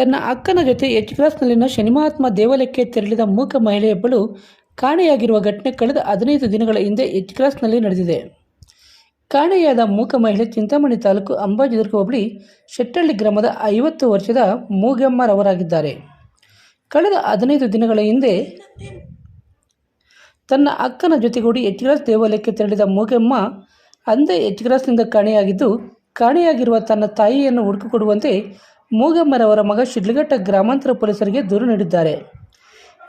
ತನ್ನ ಅಕ್ಕನ ಜೊತೆ ಎಚ್ ಕ್ಲಾಸ್ನಲ್ಲಿನ ಶನಿಮಹಾತ್ಮ ದೇವಾಲಯಕ್ಕೆ ತೆರಳಿದ ಮೂಕ ಮಹಿಳೆಯೊಬ್ಬಳು ಕಾಣೆಯಾಗಿರುವ ಘಟನೆ ಕಳೆದ ಹದಿನೈದು ದಿನಗಳ ಹಿಂದೆ ಎಚ್ ಕ್ಲಾಸ್ನಲ್ಲಿ ನಡೆದಿದೆ. ಕಾಣೆಯಾದ ಮೂಕ ಮಹಿಳೆ ಚಿಂತಾಮಣಿ ತಾಲೂಕು ಅಂಬಾಜಿದುರ್ಗ ಹೋಬಳಿ ಶೆಟ್ಟಳ್ಳಿ ಗ್ರಾಮದ ಐವತ್ತು ವರ್ಷದ ಮೂಗಮ್ಮರವರಾಗಿದ್ದಾರೆ. ಕಳೆದ ಹದಿನೈದು ದಿನಗಳ ಹಿಂದೆ ತನ್ನ ಅಕ್ಕನ ಜೊತೆಗೂಡಿ ಎಚ್ ಗ್ರಾಸ್ ದೇವಾಲಯಕ್ಕೆ ತೆರಳಿದ ಮೂಗಮ್ಮ ಅಂದೇ ಎಚ್ ಗ್ರಾಸ್ನಿಂದ ಕಾಣೆಯಾಗಿದ್ದು, ಕಾಣೆಯಾಗಿರುವ ತನ್ನ ತಾಯಿಯನ್ನು ಹುಡುಕಿಕೊಡುವಂತೆ ಮೂಗಮ್ಮರವರ ಮಗ ಶಿಡ್ಲಘಟ್ಟ ಗ್ರಾಮಾಂತರ ಪೊಲೀಸರಿಗೆ ದೂರು ನೀಡಿದ್ದಾರೆ.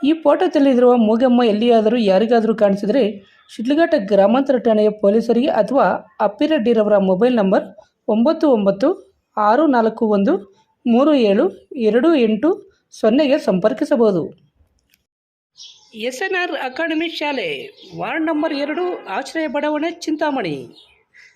ಈ ಫೋಟೋದಲ್ಲಿರುವ ಮೂಗಮ್ಮ ಎಲ್ಲಿಯಾದರೂ ಯಾರಿಗಾದರೂ ಕಾಣಿಸಿದರೆ ಶಿಡ್ಲಘಟ್ಟ ಗ್ರಾಮಾಂತರ ಠಾಣೆಯ ಪೊಲೀಸರಿಗೆ ಅಥವಾ ಅಪ್ಪಿರೆಡ್ಡಿರವರ ಮೊಬೈಲ್ ನಂಬರ್ ಒಂಬತ್ತು ಒಂಬತ್ತು, ಆರು ನಾಲ್ಕು ಒಂದು, ಮೂರು ಏಳು, ಎರಡು ಎಂಟು, ಸೊನ್ನೆಗೆ ಸಂಪರ್ಕಿಸಬಹುದು. ಎಸ್ ಎನ್ ಆರ್ ಅಕಾಡೆಮಿ ಶಾಲೆ ವಾರ್ಡ್ ನಂಬರ್ ಎರಡು, ಆಶ್ರಯ ಬಡಾವಣೆ, Chintamani.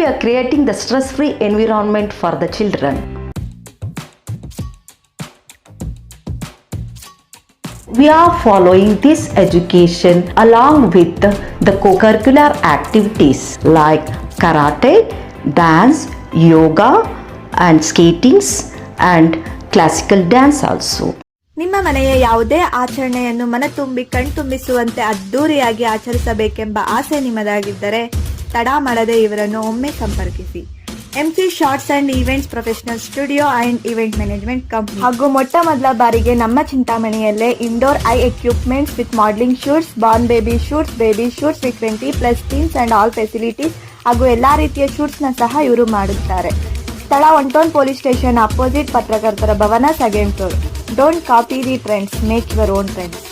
We are creating the stress free environment for the children. We are following this education along with the, the co-curricular activities like karate, dance, yoga and skatings and classical dance also. ನಿಮ್ಮ ಮನೆಯ ಯಾವುದೇ ಆಚರಣೆಯನ್ನು ಮನತುಂಬಿ ಕಣ್ತುಂಬಿಸುವಂತೆ ಅದ್ದೂರಿಯಾಗಿ ಆಚರಿಸಬೇಕೆಂಬ ಆಸೆ ನಿಮ್ಮದಾಗಿದ್ದರೆ ತಡ ಮಾಡದೆ ಇವರನ್ನು ಒಮ್ಮೆ ಸಂಪರ್ಕಿಸಿ. MC shorts and events professional studio and event management company ಹಾಗೂ ಮೊಟ್ಟ ಮೊದಲ ಬಾರಿಗೆ ನಮ್ಮ ಚಿಂತಾಮಣಿಯಲ್ಲೇ indoor I equipments with modelling shoots born baby shoots baby shoots with twenty plus teams and all facilities ಹಾಗೂ ಎಲ್ಲ ರೀತಿಯ ಶೂಟ್ಸ್ನ ಸಹ ಇವರು ಮಾಡುತ್ತಾರೆ. ಸ್ಥಳ ಒಂಟೋನ್ ಪೊಲೀಸ್ ಸ್ಟೇಷನ್ ಅಪೋಸಿಟ್ ಪತ್ರಕರ್ತರ ಭವನ second floor don't copy the trends make your own trends